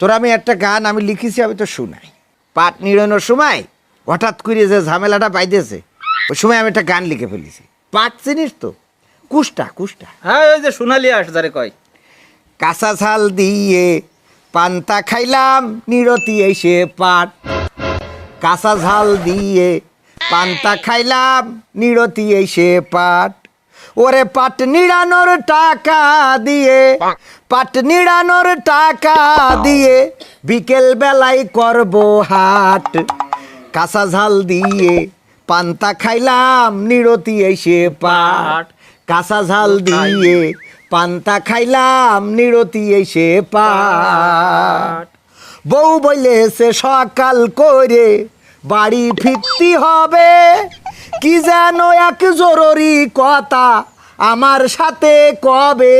তোর আমি একটা গান আমি লিখেছি আমি তো শুনাই। পাট নিড়ানোর সময় হঠাৎ করে যে ঝামেলাটা পাইতেছে ওই সময় আমি একটা গান লিখে ফেলেছি। পাট চিনিস তো? কুষ্টা কুষ্টা। হ্যাঁ ওই যে সোনালি আসদারে কয়। কাঁচা ঝাল দিয়ে পান্তা খাইলাম নিরতি এসে পাট। কাঁচা ঝাল দিয়ে পান্তা খাইলাম নিরতি এসে পাট। ওরে পাট নিড়ানোর টাকা দিয়ে পাট নিড়ানোর টাকা দিয়ে বিকেল বেলায় করব হাট। কাঁচা ঝাল দিয়ে পান্তা খাইলাম নিরতি এসে পাট। কাঁচা ঝাল দিয়ে পান্তা খাইলাম নিরতি এসে পাট। বউ বলেছে সকাল করে বাড়ি ফিরতি হবে। কি যেন এক জরুরি কথা আমার সাথে কবে?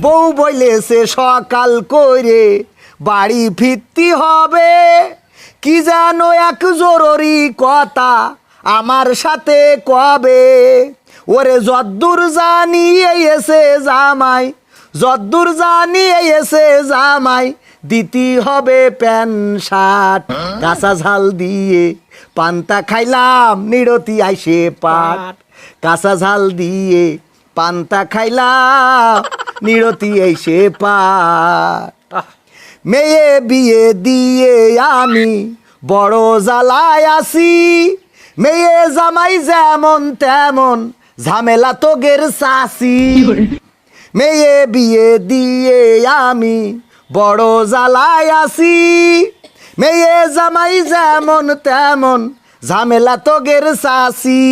বউ বলেছে সকাল করে বাড়ি ফিরতি হবে। কি যেন এক জরুরি কথা আমার সাথে কবে? ওরে যদ্দূর জানি এসে জামাই যদ্দূর জানি এসে জামাই দিতি হবে প্যান শার্ট কাঁচা ঝাল দিয়ে পান্তা খাইলাম নিরতি আইসে পাট। কাঁচা ঝাল দিয়ে পান্তা খাইলাম নিরতি আইসে পাট। মেয়ে বিয়ে দিয়ে আমি বড় জ্বালায় আসি মেয়ে জামাই যেমন তেমন ঝামেলা তো গের চাষি। মেয়ে বিয়ে দিয়ে আমি বড় জ্বালায় আসি মেয়ে জামাই যেমন তেমন ঝামেলা তো গের চাষি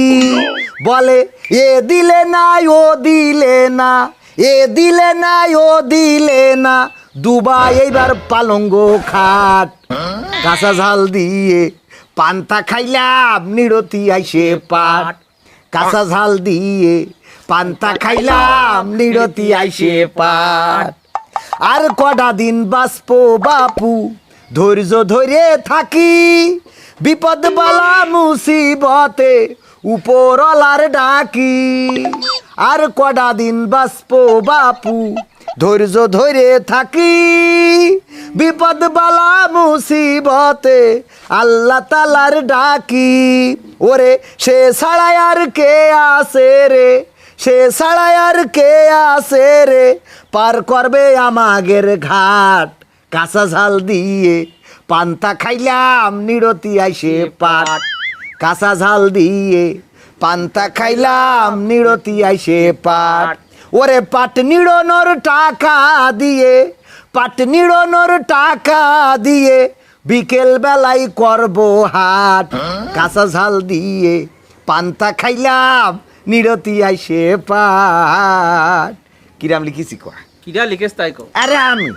বলে এ দিলে না ও দিলে না এ দিলে না ও দিলে না দুবাই এইবার পালঙ্গ খাট। কাঁচা ঝাল দিয়ে পান্তা খাইলাম নিরতি আইসে পাট। কাঁচা ঝাল দিয়ে পান্তা খাইলাম, নিরতি আইসে পাট। আর কটা দিন বাসপো বাপু, ধৈর্য ধরে থাকি। বিপদ বালা মুসিবতে উপরলার ডাকি। আর কটা দিন বাষ্প বাপু, ধৈর্য ধরে থাকি। বিপদ বালা মুসিবতে আল্লাহ তালার ডাকি। ওরে, সে ছাড়াই আর কে আসে রে? সে ছাড়াই আর কে আসে রে? পার করবে আমাগের ঘাট, কাঁচা ঝাল দিয়ে। পান্তা খাইলাম, নিরতি আইসে পাট। কাঁচা ঝাল দিয়ে পান্তা খাইলাম, নিরতি আইসে পাট। ওরে পাট নিড়নোর টাকা দিয়ে পাট নিড়নোর টাকা দিয়ে বিকেল বেলায় করব হাট। কাঁচা ঝাল দিয়ে পান্তা খাইলাম নিরতি আইসে পাট। কিরাম লিখিছি কয়া কিডা লিখেস তাই কও। আরে আমি।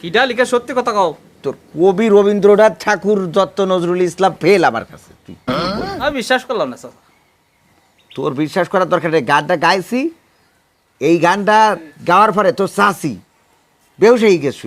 কিডা লিখে সত্যি কথা কও। তোর কবি রবীন্দ্রনাথ ঠাকুর দত্ত নজরুল ইসলাম ফেল আমার কাছে। তুই আমি বিশ্বাস করলাম না স্যার তোর বিশ্বাস করার দরকার নেই। গানটা গাইছি এই গানটা গাওয়ার পরে তোর চাষি হয়ে গেছি।